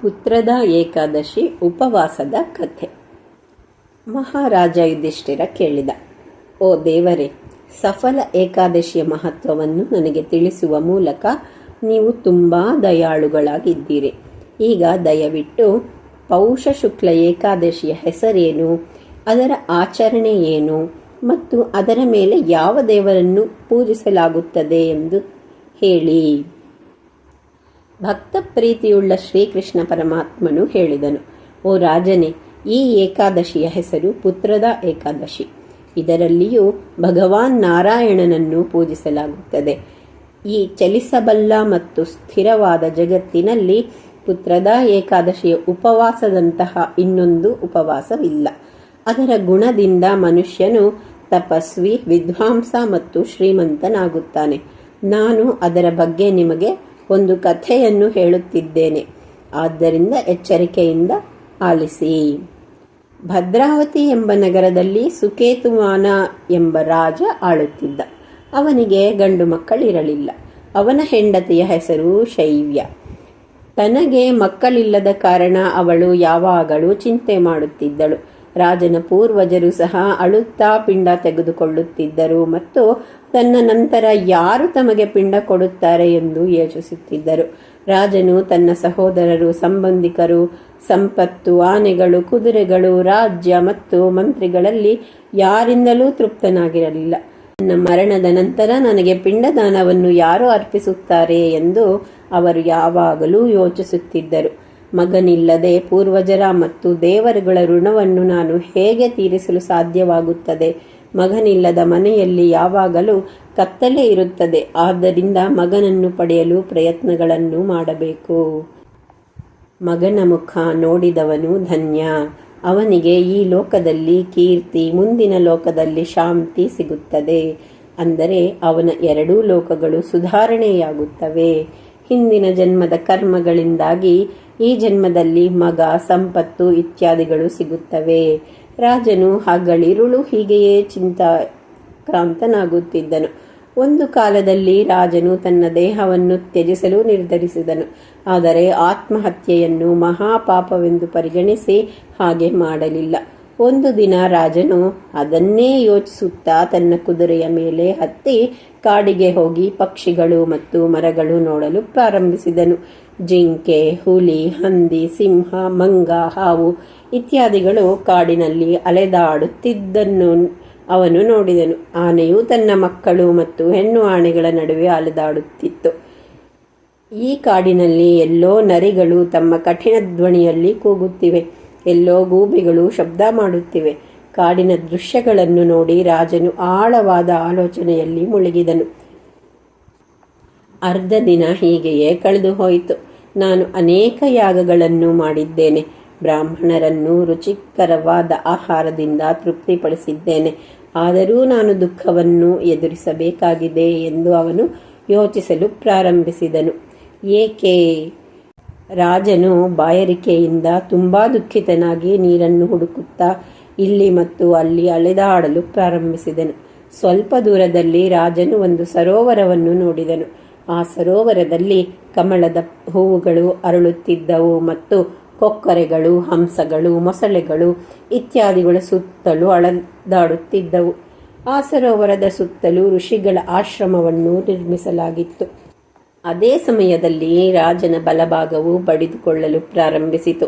ಪುತ್ರದ ಏಕಾದಶಿ ಉಪವಾಸದ ಕಥೆ. ಮಹಾರಾಜ ಯುಧಿಷ್ಠಿರ ಕೇಳಿದ, ಓ ದೇವರೇ, ಸಫಲ ಏಕಾದಶಿಯ ಮಹತ್ವವನ್ನು ನನಗೆ ತಿಳಿಸುವ ಮೂಲಕ ನೀವು ತುಂಬ ದಯಾಳುಗಳಾಗಿದ್ದೀರಿ. ಈಗ ದಯವಿಟ್ಟು ಪೌಷ ಶುಕ್ಲ ಏಕಾದಶಿಯ ಹೆಸರೇನು, ಅದರ ಆಚರಣೆ ಏನು, ಮತ್ತು ಅದರ ಮೇಲೆ ಯಾವ ದೇವರನ್ನು ಪೂಜಿಸಲಾಗುತ್ತದೆ? ಎಂದು ಹೇಳಿ. ಭಕ್ತ ಪ್ರೀತಿಯುಳ್ಳ ಶ್ರೀಕೃಷ್ಣ ಪರಮಾತ್ಮನು ಹೇಳಿದನು, ಓ ರಾಜನೇ, ಈ ಏಕಾದಶಿಯ ಹೆಸರು ಪುತ್ರದ ಏಕಾದಶಿ. ಇದರಲ್ಲಿಯೂ ಭಗವಾನ್ ನಾರಾಯಣನನ್ನು ಪೂಜಿಸಲಾಗುತ್ತದೆ. ಈ ಚಲಿಸಬಲ್ಲ ಮತ್ತು ಸ್ಥಿರವಾದ ಜಗತ್ತಿನಲ್ಲಿ ಪುತ್ರದ ಏಕಾದಶಿಯ ಉಪವಾಸದಂತಹ ಇನ್ನೊಂದು ಉಪವಾಸವಿಲ್ಲ. ಅದರ ಗುಣದಿಂದ ಮನುಷ್ಯನು ತಪಸ್ವಿ, ವಿದ್ವಾಂಸ ಮತ್ತು ಶ್ರೀಮಂತನಾಗುತ್ತಾನೆ. ನಾನು ಅದರ ಬಗ್ಗೆ ನಿಮಗೆ ಒಂದು ಕಥೆಯನ್ನು ಹೇಳುತ್ತಿದ್ದೇನೆ. ಆದ್ದರಿಂದ ಎಚ್ಚರಿಕೆಯಿಂದ ಆಲಿಸಿ. ಭದ್ರಾವತಿ ಎಂಬ ನಗರದಲ್ಲಿ ಸುಕೇತುಮಾನ ಎಂಬ ರಾಜ ಆಳುತ್ತಿದ್ದ. ಅವನಿಗೆ ಗಂಡು ಮಕ್ಕಳಿರಲಿಲ್ಲ. ಅವನ ಹೆಂಡತಿಯ ಹೆಸರು ಶೈವ್ಯ. ತನಗೆ ಮಕ್ಕಳಿಲ್ಲದ ಕಾರಣ ಅವಳು ಯಾವಾಗಲೂ ಚಿಂತೆ ಮಾಡುತ್ತಿದ್ದಳು. ರಾಜನ ಪೂರ್ವಜರು ಸಹ ಅಳುತ್ತಾ ಪಿಂಡ ತೆಗೆದುಕೊಳ್ಳುತ್ತಿದ್ದರು ಮತ್ತು ತನ್ನ ನಂತರ ಯಾರು ತಮಗೆ ಪಿಂಡ ಕೊಡುತ್ತಾರೆ ಎಂದು ಯೋಚಿಸುತ್ತಿದ್ದರು. ರಾಜನು ತನ್ನ ಸಹೋದರರು, ಸಂಬಂಧಿಕರು, ಸಂಪತ್ತು, ಆನೆಗಳು, ಕುದುರೆಗಳು, ರಾಜ್ಯ ಮತ್ತು ಮಂತ್ರಿಗಳಲ್ಲಿ ಯಾರಿಂದಲೂ ತೃಪ್ತನಾಗಿರಲಿಲ್ಲ. ನನ್ನ ಮರಣದ ನಂತರ ನನಗೆ ಪಿಂಡದಾನವನ್ನು ಯಾರು ಅರ್ಪಿಸುತ್ತಾರೆ ಎಂದು ಅವರು ಯಾವಾಗಲೂ ಯೋಚಿಸುತ್ತಿದ್ದರು. ಮಗನಿಲ್ಲದೆ ಪೂರ್ವಜರ ಮತ್ತು ದೇವರುಗಳ ಋಣವನ್ನು ನಾನು ಹೇಗೆ ತೀರಿಸಲು ಸಾಧ್ಯವಾಗುತ್ತದೆ? ಮಗನಿಲ್ಲದ ಮನೆಯಲ್ಲಿ ಯಾವಾಗಲೂ ಕತ್ತಲೆ ಇರುತ್ತದೆ, ಆದ್ದರಿಂದ ಮಗನನ್ನು ಪಡೆಯಲು ಪ್ರಯತ್ನಗಳನ್ನು ಮಾಡಬೇಕು. ಮಗನ ಮುಖ ನೋಡಿದವನು ಧನ್ಯ. ಅವನಿಗೆ ಈ ಲೋಕದಲ್ಲಿ ಕೀರ್ತಿ, ಮುಂದಿನ ಲೋಕದಲ್ಲಿ ಶಾಂತಿ ಸಿಗುತ್ತದೆ. ಅಂದರೆ ಅವನ ಎರಡೂ ಲೋಕಗಳು ಸುಧಾರಣೆಯಾಗುತ್ತವೆ. ಹಿಂದಿನ ಜನ್ಮದ ಕರ್ಮಗಳಿಂದಾಗಿ ಈ ಜನ್ಮದಲ್ಲಿ ಮಗ, ಸಂಪತ್ತು ಇತ್ಯಾದಿಗಳು ಸಿಗುತ್ತವೆ. ರಾಜನು ಹಗಳಿರುಳು ಹೀಗೆಯೇ ಚಿಂತಾಕ್ರಾಂತನಾಗುತ್ತಿದ್ದನು. ಒಂದು ಕಾಲದಲ್ಲಿ ರಾಜನು ತನ್ನ ದೇಹವನ್ನು ತ್ಯಜಿಸಲು ನಿರ್ಧರಿಸಿದನು. ಆದರೆ ಆತ್ಮಹತ್ಯೆಯನ್ನು ಮಹಾಪಾಪವೆಂದು ಪರಿಗಣಿಸಿ ಹಾಗೆ ಮಾಡಲಿಲ್ಲ. ಒಂದು ದಿನ ರಾಜನು ಅದನ್ನೇ ಯೋಚಿಸುತ್ತಾ ತನ್ನ ಕುದುರೆಯ ಮೇಲೆ ಹತ್ತಿ ಕಾಡಿಗೆ ಹೋಗಿ ಪಕ್ಷಿಗಳು ಮತ್ತು ಮರಗಳು ನೋಡಲು ಪ್ರಾರಂಭಿಸಿದನು. ಜಿಂಕೆ, ಹುಲಿ, ಹಂದಿ, ಸಿಂಹ, ಮಂಗ, ಹಾವು ಇತ್ಯಾದಿಗಳು ಕಾಡಿನಲ್ಲಿ ಅಲೆದಾಡುತ್ತಿದ್ದನ್ನು ಅವನು ನೋಡಿದನು. ಆನೆಯು ತನ್ನ ಮಕ್ಕಳು ಮತ್ತು ಹೆಣ್ಣು ಆನೆಗಳ ನಡುವೆ ಅಲೆದಾಡುತ್ತಿತ್ತು. ಈ ಕಾಡಿನಲ್ಲಿ ಎಲ್ಲೋ ನರಿಗಳು ತಮ್ಮ ಕಠಿಣ ಧ್ವನಿಯಲ್ಲಿ ಕೂಗುತ್ತಿವೆ. ಎಲ್ಲೋ ಗೂಬಿಗಳು ಶಬ್ದ ಮಾಡುತ್ತಿವೆ. ಕಾಡಿನ ದೃಶ್ಯಗಳನ್ನು ನೋಡಿ ರಾಜನು ಆಳವಾದ ಆಲೋಚನೆಯಲ್ಲಿ ಮುಳುಗಿದನು. ಅರ್ಧ ದಿನ ಹೀಗೆಯೇ ಕಳೆದು ಹೋಯಿತು. ನಾನು ಅನೇಕ ಯಾಗಗಳನ್ನು ಮಾಡಿದ್ದೇನೆ. ಬ್ರಾಹ್ಮಣರನ್ನು ರುಚಿಕರವಾದ ಆಹಾರದಿಂದ ತೃಪ್ತಿಪಡಿಸಿದ್ದೇನೆ. ಆದರೂ ನಾನು ದುಃಖವನ್ನು ಎದುರಿಸಬೇಕಾಗಿದೆ ಎಂದು ಅವನು ಯೋಚಿಸಲು ಪ್ರಾರಂಭಿಸಿದನು. ಏಕೆ? ರಾಜನು ಬಾಯರಿಕೆಯಿಂದ ತುಂಬಾ ದುಃಖಿತನಾಗಿ ನೀರನ್ನು ಹುಡುಕುತ್ತಾ ಇಲ್ಲಿ ಮತ್ತು ಅಲ್ಲಿ ಅಲೆದಾಡಲು ಪ್ರಾರಂಭಿಸಿದನು. ಸ್ವಲ್ಪ ದೂರದಲ್ಲಿ ರಾಜನು ಒಂದು ಸರೋವರವನ್ನು ನೋಡಿದನು. ಆ ಸರೋವರದಲ್ಲಿ ಕಮಲದ ಹೂವುಗಳು ಅರಳುತ್ತಿದ್ದವು ಮತ್ತು ಕೊಕ್ಕರೆಗಳು, ಹಂಸಗಳು, ಮೊಸಳೆಗಳು ಇತ್ಯಾದಿಗಳ ಸುತ್ತಲೂ ಅಳದಾಡುತ್ತಿದ್ದವು ಆ ಸರೋವರದ ಸುತ್ತಲೂ ಋಷಿಗಳ ಆಶ್ರಮವನ್ನು ನಿರ್ಮಿಸಲಾಗಿತ್ತು. ಅದೇ ಸಮಯದಲ್ಲಿ ರಾಜನ ಬಲಭಾಗವು ಬಡಿದುಕೊಳ್ಳಲು ಪ್ರಾರಂಭಿಸಿತು.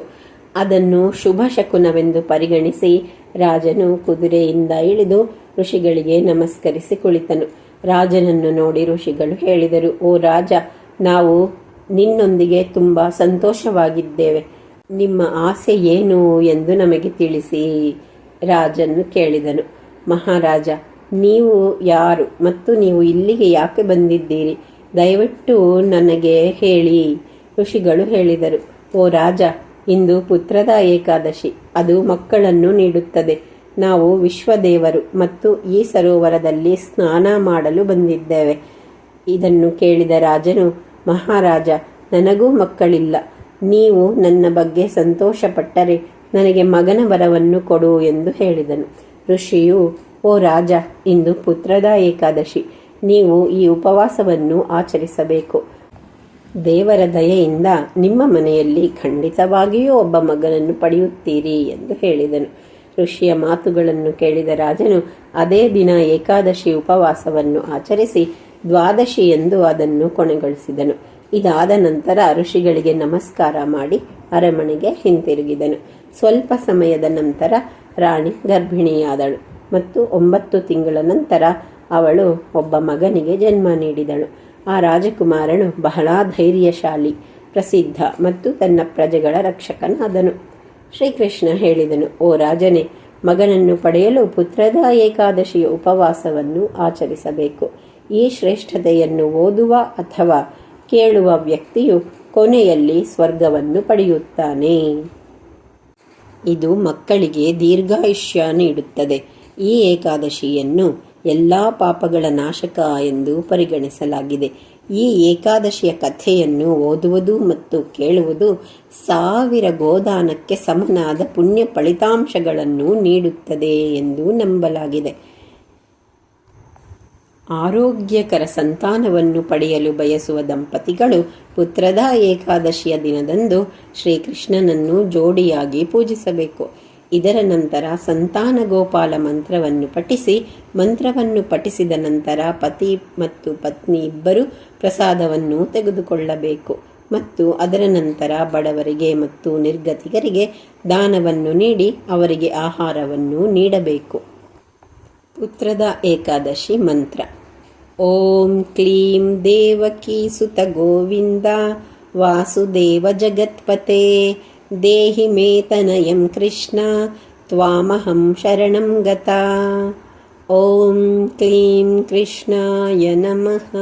ಅದನ್ನು ಶುಭ ಶಕುನವೆಂದು ಪರಿಗಣಿಸಿ ರಾಜನು ಕುದುರೆಯಿಂದ ಇಳಿದು ಋಷಿಗಳಿಗೆ ನಮಸ್ಕರಿಸಿ ಕುಳಿತನು. ರಾಜನನ್ನು ನೋಡಿ ಋಷಿಗಳು ಹೇಳಿದರು, ಓ ರಾಜ, ನಾವು ನಿನ್ನೊಂದಿಗೆ ತುಂಬ ಸಂತೋಷವಾಗಿದ್ದೇವೆ. ನಿಮ್ಮ ಆಸೆ ಏನು ಎಂದು ನಮಗೆ ತಿಳಿಸಿ ರಾಜನ್ನು ಕೇಳಿದನು. ಮಹಾರಾಜ, ನೀವು ಯಾರು ಮತ್ತು ನೀವು ಇಲ್ಲಿಗೆ ಯಾಕೆ ಬಂದಿದ್ದೀರಿ? ದಯವಿಟ್ಟು ನನಗೆ ಹೇಳಿ. ಋಷಿಗಳು ಹೇಳಿದರು, ಓ ರಾಜ, ಇಂದು ಪುತ್ರದ ಏಕಾದಶಿ. ಅದು ಮಕ್ಕಳನ್ನು ನೀಡುತ್ತದೆ. ನಾವು ವಿಶ್ವದೇವರು ಮತ್ತು ಈ ಸರೋವರದಲ್ಲಿ ಸ್ನಾನ ಮಾಡಲು ಬಂದಿದ್ದೇವೆ. ಇದನ್ನು ಕೇಳಿದ ರಾಜನು, ಮಹಾರಾಜ, ನನಗೂ ಮಕ್ಕಳಿಲ್ಲ. ನೀವು ನನ್ನ ಬಗ್ಗೆ ಸಂತೋಷಪಟ್ಟರೆ ನನಗೆ ಮಗನ ವರವನ್ನು ಕೊಡು ಎಂದು ಹೇಳಿದನು. ಋಷಿಯು, ಓ ರಾಜ, ಇಂದು ಪುತ್ರದ ಏಕಾದಶಿ. ನೀವು ಈ ಉಪವಾಸವನ್ನು ಆಚರಿಸಬೇಕು. ದೇವರ ದಯೆಯಿಂದ ನಿಮ್ಮ ಮನೆಯಲ್ಲಿ ಖಂಡಿತವಾಗಿಯೂ ಒಬ್ಬ ಮಗನನ್ನು ಪಡೆಯುತ್ತೀರಿ ಎಂದು ಹೇಳಿದನು. ಋಷಿಯ ಮಾತುಗಳನ್ನು ಕೇಳಿದ ರಾಜನು ಅದೇ ದಿನ ಏಕಾದಶಿ ಉಪವಾಸವನ್ನು ಆಚರಿಸಿ ದ್ವಾದಶಿ ಎಂದು ಅದನ್ನು ಕೊನೆಗೊಳಿಸಿದನು. ಇದಾದ ನಂತರ ಋಷಿಗಳಿಗೆ ನಮಸ್ಕಾರ ಮಾಡಿ ಅರಮನೆಗೆ ಹಿಂತಿರುಗಿದನು. ಸ್ವಲ್ಪ ಸಮಯದ ನಂತರ ರಾಣಿ ಗರ್ಭಿಣಿಯಾದಳು ಮತ್ತು ಒಂಬತ್ತು ತಿಂಗಳ ನಂತರ ಅವಳು ಒಬ್ಬ ಮಗನಿಗೆ ಜನ್ಮ ನೀಡಿದಳು. ಆ ರಾಜಕುಮಾರನು ಬಹಳ ಧೈರ್ಯಶಾಲಿ, ಪ್ರಸಿದ್ಧ ಮತ್ತು ತನ್ನ ಪ್ರಜೆಗಳ ರಕ್ಷಕನಾದನು. ಶ್ರೀಕೃಷ್ಣ ಹೇಳಿದನು, ಓ ರಾಜನೇ, ಮಗನನ್ನು ಪಡೆಯಲು ಪುತ್ರದ ಏಕಾದಶಿಯ ಉಪವಾಸವನ್ನು ಆಚರಿಸಬೇಕು. ಈ ಶ್ರೇಷ್ಠತೆಯನ್ನು ಓದುವ ಅಥವಾ ಕೇಳುವ ವ್ಯಕ್ತಿಯು ಕೊನೆಯಲ್ಲಿ ಸ್ವರ್ಗವನ್ನು ಪಡೆಯುತ್ತಾನೆ. ಇದು ಮಕ್ಕಳಿಗೆ ದೀರ್ಘಾಯುಷ್ಯ ನೀಡುತ್ತದೆ. ಈ ಏಕಾದಶಿಯನ್ನು ಎಲ್ಲ ಪಾಪಗಳ ನಾಶಕ ಎಂದು ಪರಿಗಣಿಸಲಾಗಿದೆ. ಈ ಏಕಾದಶಿಯ ಕಥೆಯನ್ನು ಓದುವುದು ಮತ್ತು ಕೇಳುವುದು ಸಾವಿರ ಗೋದಾನಕ್ಕೆ ಸಮನಾದ ಪುಣ್ಯ ಫಲಿತಾಂಶಗಳನ್ನು ನೀಡುತ್ತದೆ ಎಂದು ನಂಬಲಾಗಿದೆ. ಆರೋಗ್ಯಕರ ಸಂತಾನವನ್ನು ಪಡೆಯಲು ಬಯಸುವ ದಂಪತಿಗಳು ಪುತ್ರದ ಏಕಾದಶಿಯ ದಿನದಂದು ಶ್ರೀಕೃಷ್ಣನನ್ನು ಜೋಡಿಯಾಗಿ ಪೂಜಿಸಬೇಕು. ಇದರ ನಂತರ ಸಂತಾನ ಗೋಪಾಲ ಮಂತ್ರವನ್ನು ಪಠಿಸಿ, ಮಂತ್ರವನ್ನು ಪಠಿಸಿದ ನಂತರ ಪತಿ ಮತ್ತು ಪತ್ನಿ ಇಬ್ಬರು ಪ್ರಸಾದವನ್ನು ತೆಗೆದುಕೊಳ್ಳಬೇಕು ಮತ್ತು ಅದರ ನಂತರ ಬಡವರಿಗೆ ಮತ್ತು ನಿರ್ಗತಿಕರಿಗೆ ದಾನವನ್ನು ನೀಡಿ ಅವರಿಗೆ ಆಹಾರವನ್ನು ನೀಡಬೇಕು. ಪುತ್ರದ ಏಕಾದಶಿ ಮಂತ್ರ. ಓಂ ಕ್ಲೀಂ ದೇವಕಿ ಸುತ ಗೋವಿಂದ ವಾಸುದೇವ ಜಗತ್ಪತೆ. देहि मे तनयं कृष्ण त्वामहं शरणं गता। ॐ क्लीं कृष्णाय नमः।